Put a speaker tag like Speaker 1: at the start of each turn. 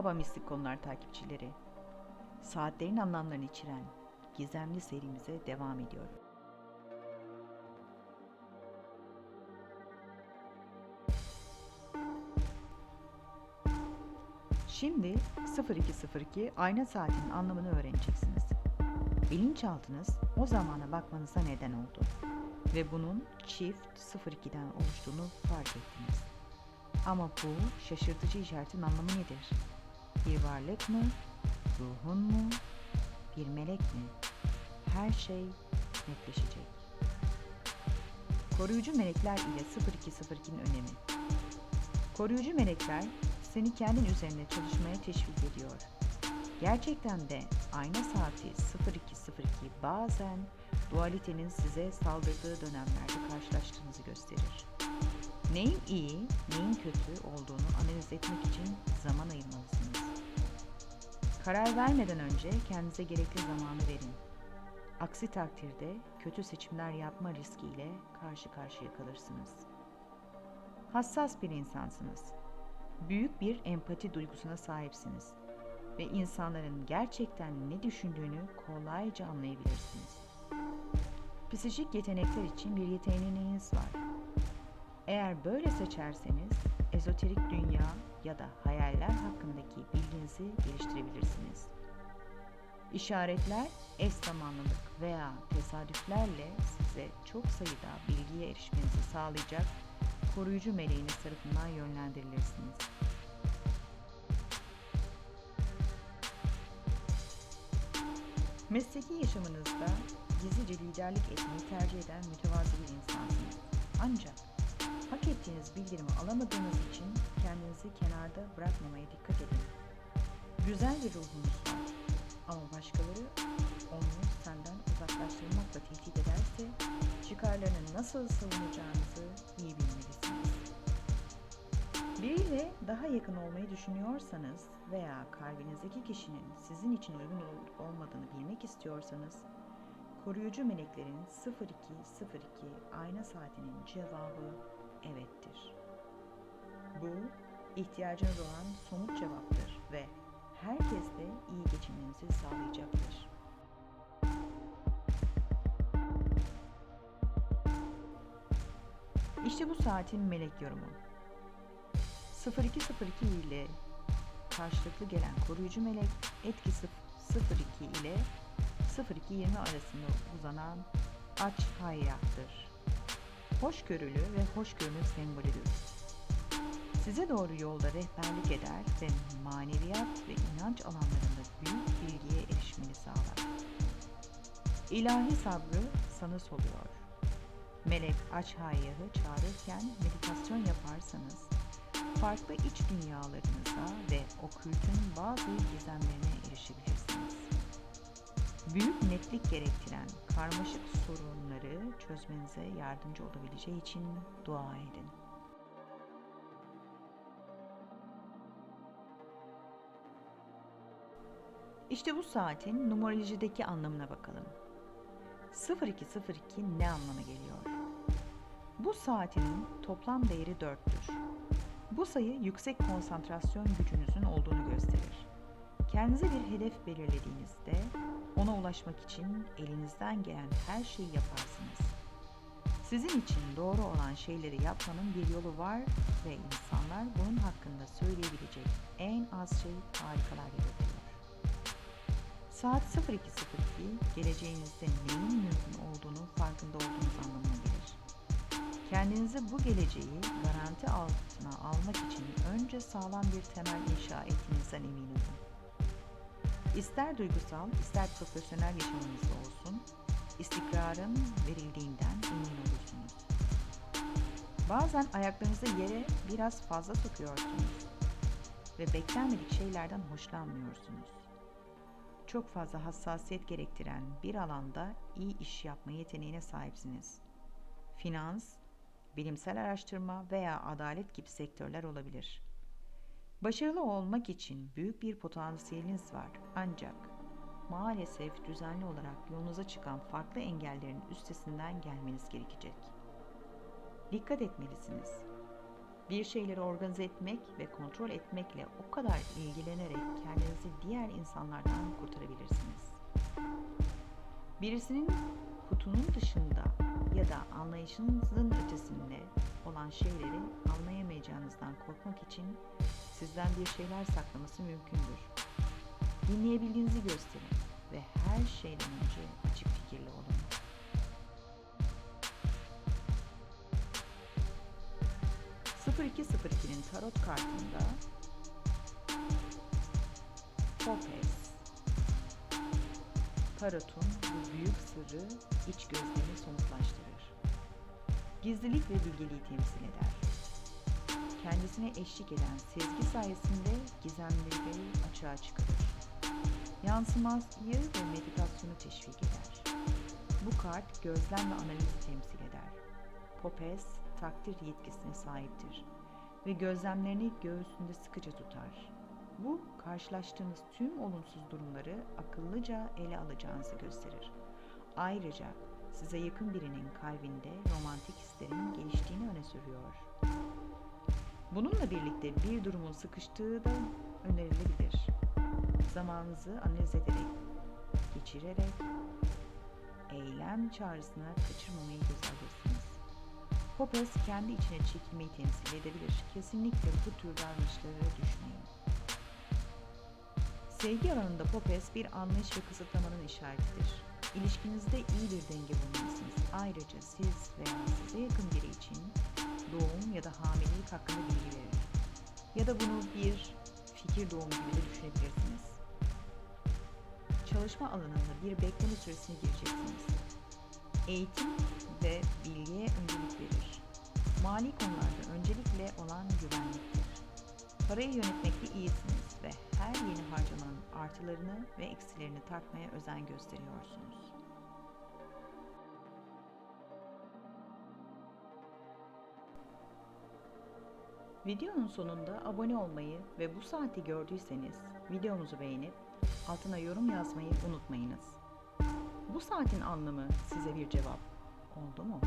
Speaker 1: Merhaba mistik konular takipçileri. Saatlerin anlamlarını içeren gizemli serimize devam ediyorum. Şimdi 0202 ayna saatinin anlamını öğreneceksiniz. Bilinçaltınız o zamana bakmanıza neden oldu ve bunun çift 02'den oluştuğunu fark ettiniz. Ama bu şaşırtıcı işaretin anlamı nedir? Bir varlık mı? Ruhun mu? Bir melek mi? Her şey netleşecek. Koruyucu melekler ile 0202'nin önemi. Koruyucu melekler seni kendin üzerine çalışmaya teşvik ediyor. Gerçekten de ayna saati 0202 bazen dualitenin size saldırdığı dönemlerde karşılaştığınızı gösterir. Neyin iyi, neyin kötü olduğunu analiz etmek için zaman ayırmalısınız. Karar vermeden önce kendinize gerekli zamanı verin. Aksi takdirde kötü seçimler yapma riskiyle karşı karşıya kalırsınız. Hassas bir insansınız. Büyük bir empati duygusuna sahipsiniz ve insanların gerçekten ne düşündüğünü kolayca anlayabilirsiniz. Psikik yetenekler için bir yeteneğiniz var. Eğer böyle seçerseniz ezoterik dünya ya da hayaller hakkındaki bilginizi geliştirebilirsiniz. İşaretler, eş zamanlılık veya tesadüflerle size çok sayıda bilgiye erişmenizi sağlayacak koruyucu meleğiniz tarafından yönlendirilirsiniz. Mesleki yaşamınızda gizlice liderlik etmeyi tercih eden mütevazı bir insansınız. Ancak hak ettiğiniz bildirimi alamadığınız için kendinizi kenarda edin. Güzel bir ruhunuz var ama başkaları onu senden uzaklaştırmakla tehdit ederse çıkarlarını nasıl savunacağınızı iyi bilmelisiniz. Biriyle daha yakın olmayı düşünüyorsanız veya kalbinizdeki kişinin sizin için uygun olup olmadığını bilmek istiyorsanız koruyucu meleklerin 0202 ayna saatinin cevabı evettir. Bu ihtiyacınız olan somut cevaptır ve herkesle iyi geçinmenizi sağlayacaktır. İşte bu saatin melek yorumu. 0202 ile karşılıklı gelen koruyucu melek etkisi 02 ile 0220 arasında uzanan aç hayyattır. Hoşgörülü ve hoşgörünün sembolüdür. Size doğru yolda rehberlik eder ve maneviyat ve inanç alanlarında büyük bilgiye erişmeni sağlar. İlahi sabrı sana soluyor. Melek aç hayyahı çağırırken meditasyon yaparsanız farklı iç dünyalarınıza ve okültün bazı gizemlerine erişebilirsiniz. Büyük netlik gerektiren karmaşık sorunları çözmenize yardımcı olabileceği için dua edin. İşte bu saatin numerolojideki anlamına bakalım. 0202 ne anlama geliyor? Bu saatinin toplam değeri 4'tür. Bu sayı yüksek konsantrasyon gücünüzün olduğunu gösterir. Kendinize bir hedef belirlediğinizde ona ulaşmak için elinizden gelen her şeyi yaparsınız. Sizin için doğru olan şeyleri yapmanın bir yolu var ve insanlar bunun hakkında söyleyebilecek en az şey harikalar yaratıyor. Saat 02.02 geleceğinizde neyin mümkün olduğunu farkında olduğunuz anlamına gelir. Kendinizi bu geleceği garanti altına almak için önce sağlam bir temel inşa ettiğinizden emin olun. İster duygusal, ister profesyonel yaşamınızda olsun, istikrarın verildiğinden emin olursunuz. Bazen ayaklarınızı yere biraz fazla sokuyorsunuz ve beklenmedik şeylerden hoşlanmıyorsunuz. Çok fazla hassasiyet gerektiren bir alanda iyi iş yapma yeteneğine sahipsiniz. Finans, bilimsel araştırma veya adalet gibi sektörler olabilir. Başarılı olmak için büyük bir potansiyeliniz var ancak maalesef düzenli olarak yolunuza çıkan farklı engellerin üstesinden gelmeniz gerekecek. Dikkat etmelisiniz. Bir şeyleri organize etmek ve kontrol etmekle o kadar ilgilenerek kendinizi diğer insanlardan kurtarabilirsiniz. Birisinin kutunun dışında ya da anlayışınızın ötesinde olan şeyleri anlayamayacağınızdan korkmak için sizden bir şeyler saklaması mümkündür. Dinleyebildiğinizi gösterin ve her şeyden önce açık fikirli olun. ...0202'nin tarot kartında... Popes... Tarot'un bu büyük sırrı iç gözlemi somutlaştırır. Gizlilik ve bilgeliği temsil eder. Kendisine eşlik eden sezgi sayesinde gizemleri açığa çıkarır. Yansımayı ve meditasyonu teşvik eder. Bu kart gözlem ve analizi temsil eder. Popes takdir yetkisine sahiptir ve gözlemlerini göğsünde sıkıca tutar. Bu karşılaştığınız tüm olumsuz durumları akıllıca ele alacağınızı gösterir. Ayrıca size yakın birinin kalbinde romantik hislerin geliştiğini öne sürüyor. Bununla birlikte bir durumun sıkıştığı da önerilebilir. Zamanınızı analiz ederek, geçirerek, eylem çağrısına kaçırmamayı göz alırsınız. Popes kendi içine çekilmeyi temsil edebilir. Kesinlikle bu tür davranışlara düşmeyin. Sevgi alanında Popes bir anlayış ve kısıtlamanın işaretidir. İlişkinizde iyi bir denge bulmalısınız. Ayrıca siz veya size yakın biri için doğum ya da hamilelik hakkında bilgi verir. Ya da bunu bir fikir doğumu gibi de düşünebilirsiniz. Çalışma alanında bir bekleme süresine gireceksiniz. Eğitim Mali konularda öncelikle olan güvenliktir. Parayı yönetmekte iyisiniz ve her yeni harcamanın artılarını ve eksilerini tartmaya özen gösteriyorsunuz. Videonun sonunda abone olmayı ve bu saati gördüyseniz videomuzu beğenip altına yorum yazmayı unutmayınız. Bu saatin anlamı size bir cevap oldu mu?